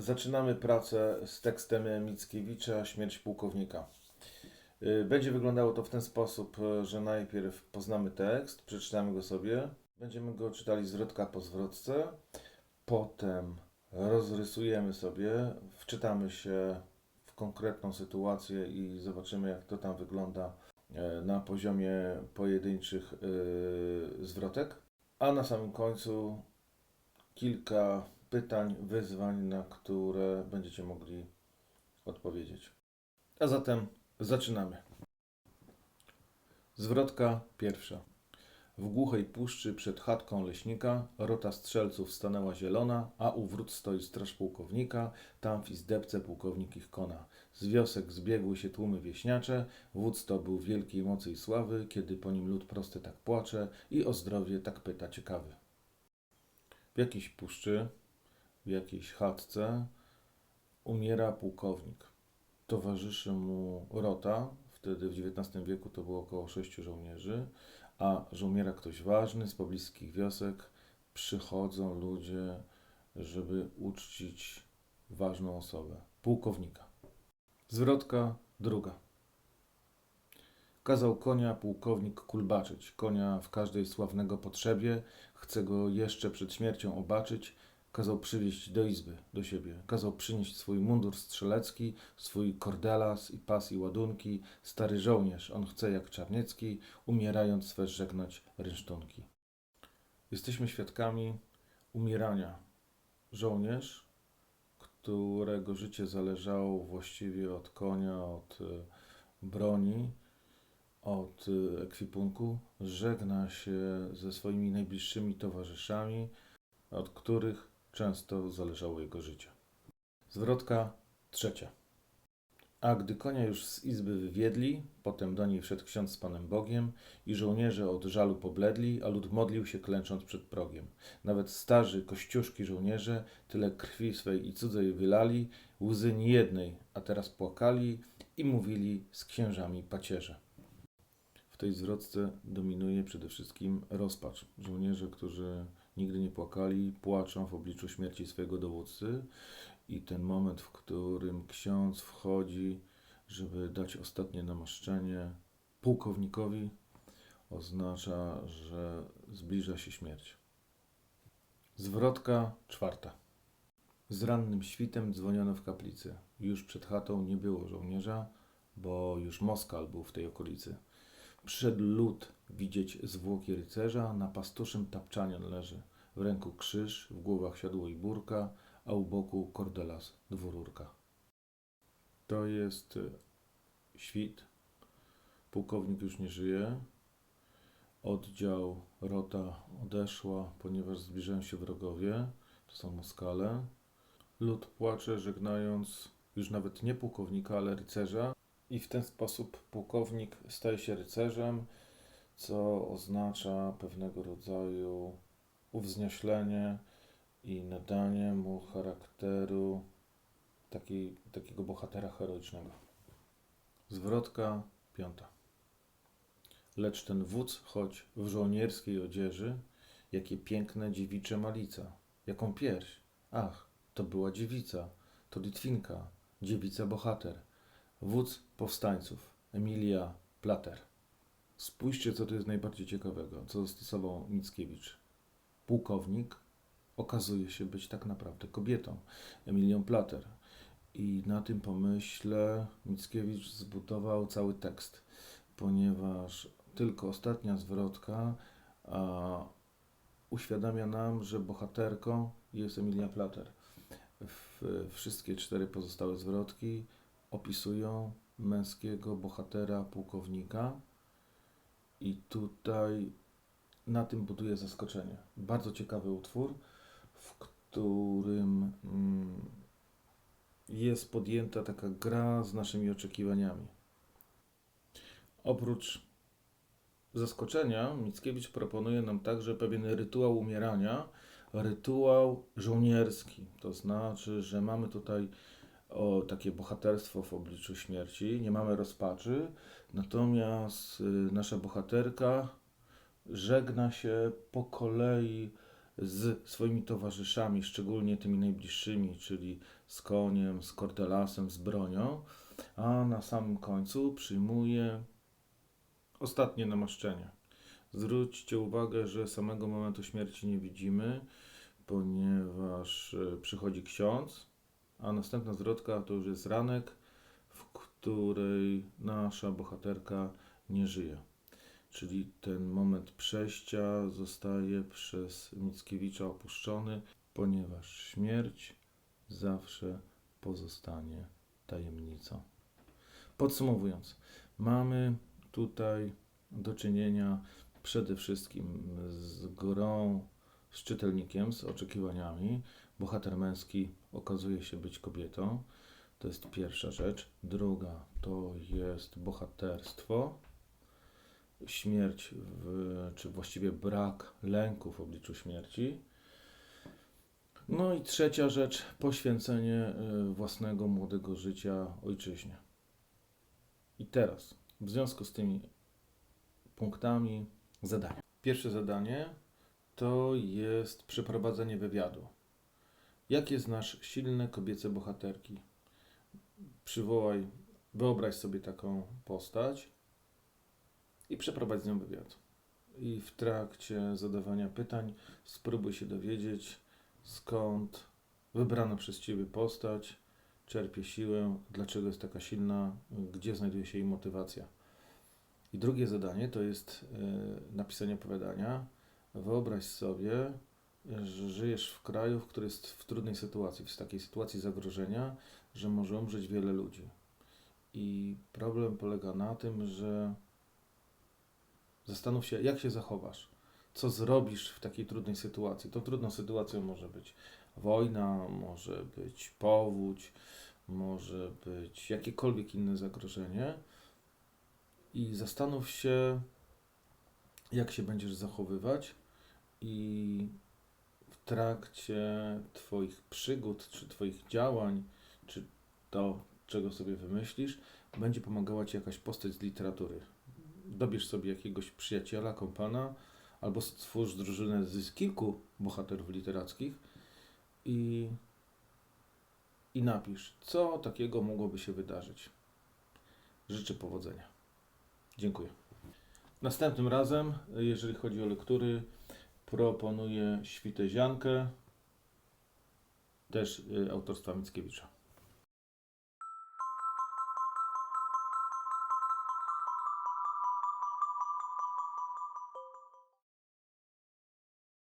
Zaczynamy pracę z tekstem Mickiewicza Śmierć pułkownika. Y, Będzie wyglądało to w ten sposób, y, że najpierw poznamy tekst, przeczytamy go sobie, będziemy go czytali zwrotka po zwrotce, potem rozrysujemy sobie, wczytamy się w konkretną sytuację i zobaczymy, jak to tam wygląda e, na poziomie pojedynczych y, zwrotek, a na samym końcu kilka pytań, wyzwań, na które będziecie mogli odpowiedzieć. A zatem zaczynamy. Zwrotka pierwsza. W głuchej puszczy przed chatką leśnika rota strzelców stanęła zielona, a u wrót stoi straż pułkownika, tam w izdebce pułkownik ich kona. Z wiosek zbiegły się tłumy wieśniacze, wódz to był wielkiej mocy i sławy, kiedy po nim lud prosty tak płacze i o zdrowie tak pyta ciekawy. W jakiejś puszczy, w jakiejś chatce umiera pułkownik. Towarzyszy mu rota, wtedy w XIX wieku to było około sześciu żołnierzy, a że umiera ktoś ważny z pobliskich wiosek, przychodzą ludzie, żeby uczcić ważną osobę, pułkownika. Zwrotka druga. Kazał konia pułkownik kulbaczyć, konia w każdej sławnego potrzebie, chce go jeszcze przed śmiercią obaczyć, kazał przywieźć do izby, do siebie, kazał przynieść swój mundur strzelecki, swój kordelas i pas i ładunki, stary żołnierz, on chce jak Czarniecki, umierając swe żegnać rynsztunki. Jesteśmy świadkami umierania. Żołnierz, którego życie zależało właściwie od konia, od e, broni, od e, ekwipunku, żegna się ze swoimi najbliższymi towarzyszami, od których często zależało jego życie. Zwrotka trzecia. A gdy konia już z izby wywiedli, potem do niej wszedł ksiądz z Panem Bogiem i żołnierze od żalu pobledli, a lud modlił się klęcząc przed progiem. Nawet starzy, kościuszki żołnierze tyle krwi swej i cudzej wylali, łzy nie jednej, a teraz płakali i mówili z księżami pacierze. W tej zwrotce dominuje przede wszystkim rozpacz. Żołnierze, którzy nigdy nie płakali, płaczą w obliczu śmierci swojego dowódcy i ten moment, w którym ksiądz wchodzi, żeby dać ostatnie namaszczenie pułkownikowi, oznacza, że zbliża się śmierć. Zwrotka czwarta. Z rannym świtem dzwoniono w kaplicy. Już przed chatą nie było żołnierza, bo już Moskal był w tej okolicy. Przyszedł lud widzieć zwłoki rycerza, na pastuszym tapczanie leży. W ręku krzyż, w głowach siadło i burka, a u boku kordelas dwururka. To jest y, świt. Pułkownik już nie żyje. Oddział, rota odeszła, ponieważ zbliżają się wrogowie. To są Moskale. Lud płacze, żegnając już nawet nie pułkownika, ale rycerza. I w ten sposób pułkownik staje się rycerzem, co oznacza pewnego rodzaju uwznieślenie i nadanie mu charakteru taki, takiego bohatera heroicznego. Zwrotka piąta. Lecz ten wódz, choć w żołnierskiej odzieży, jakie piękne dziewicze malica, jaką pierś. Ach, to była dziewica, to Litwinka, dziewica bohater, wódz powstańców, Emilia Plater. Spójrzcie, co tu jest najbardziej ciekawego, co zastosował Mickiewicz. Pułkownik okazuje się być tak naprawdę kobietą, Emilią Plater. I na tym pomyśle Mickiewicz zbudował cały tekst, ponieważ tylko ostatnia zwrotka a, uświadamia nam, że bohaterką jest Emilia Plater. W, wszystkie cztery pozostałe zwrotki opisują męskiego bohatera, pułkownika. I tutaj na tym buduje zaskoczenie. Bardzo ciekawy utwór, w którym mm, jest podjęta taka gra z naszymi oczekiwaniami. Oprócz zaskoczenia, Mickiewicz proponuje nam także pewien rytuał umierania, rytuał żołnierski. To znaczy, że mamy tutaj o takie bohaterstwo w obliczu śmierci, nie mamy rozpaczy, natomiast y, nasza bohaterka żegna się po kolei z swoimi towarzyszami, szczególnie tymi najbliższymi, czyli z koniem, z kordelasem, z bronią, a na samym końcu przyjmuje ostatnie namaszczenie. Zwróćcie uwagę, że samego momentu śmierci nie widzimy, ponieważ e, przychodzi ksiądz, a następna zwrotka to już jest ranek, w której nasza bohaterka nie żyje. Czyli ten moment przejścia zostaje przez Mickiewicza opuszczony, ponieważ śmierć zawsze pozostanie tajemnicą. Podsumowując, mamy tutaj do czynienia przede wszystkim z grą z czytelnikiem, z oczekiwaniami. Bohater męski okazuje się być kobietą. To jest pierwsza rzecz. Druga to jest bohaterstwo, śmierć, w, czy właściwie brak lęku w obliczu śmierci. No i trzecia rzecz, poświęcenie y, własnego młodego życia ojczyźnie. I teraz, w związku z tymi punktami, zadania. Pierwsze zadanie to jest przeprowadzenie wywiadu. Jakie znasz silne kobiece bohaterki? Przywołaj, wyobraź sobie taką postać i przeprowadź z nią wywiad. I w trakcie zadawania pytań spróbuj się dowiedzieć, skąd wybrana przez Ciebie postać czerpie siłę, dlaczego jest taka silna, gdzie znajduje się jej motywacja. I drugie zadanie to jest y, napisanie opowiadania. Wyobraź sobie, że żyjesz w kraju, który jest w trudnej sytuacji, w takiej sytuacji zagrożenia, że może umrzeć wiele ludzi. I problem polega na tym, że zastanów się, jak się zachowasz, co zrobisz w takiej trudnej sytuacji. Tą trudną sytuacją może być wojna, może być powódź, może być jakiekolwiek inne zagrożenie. I zastanów się, jak się będziesz zachowywać, i w trakcie Twoich przygód, czy Twoich działań, czy to, czego sobie wymyślisz, będzie pomagała Ci jakaś postać z literatury. Dobierz sobie jakiegoś przyjaciela, kompana, albo stwórz drużynę z kilku bohaterów literackich i, i napisz, co takiego mogłoby się wydarzyć. Życzę powodzenia. Dziękuję. Następnym razem, jeżeli chodzi o lektury, proponuję Świteziankę, też y, autorstwa Mickiewicza.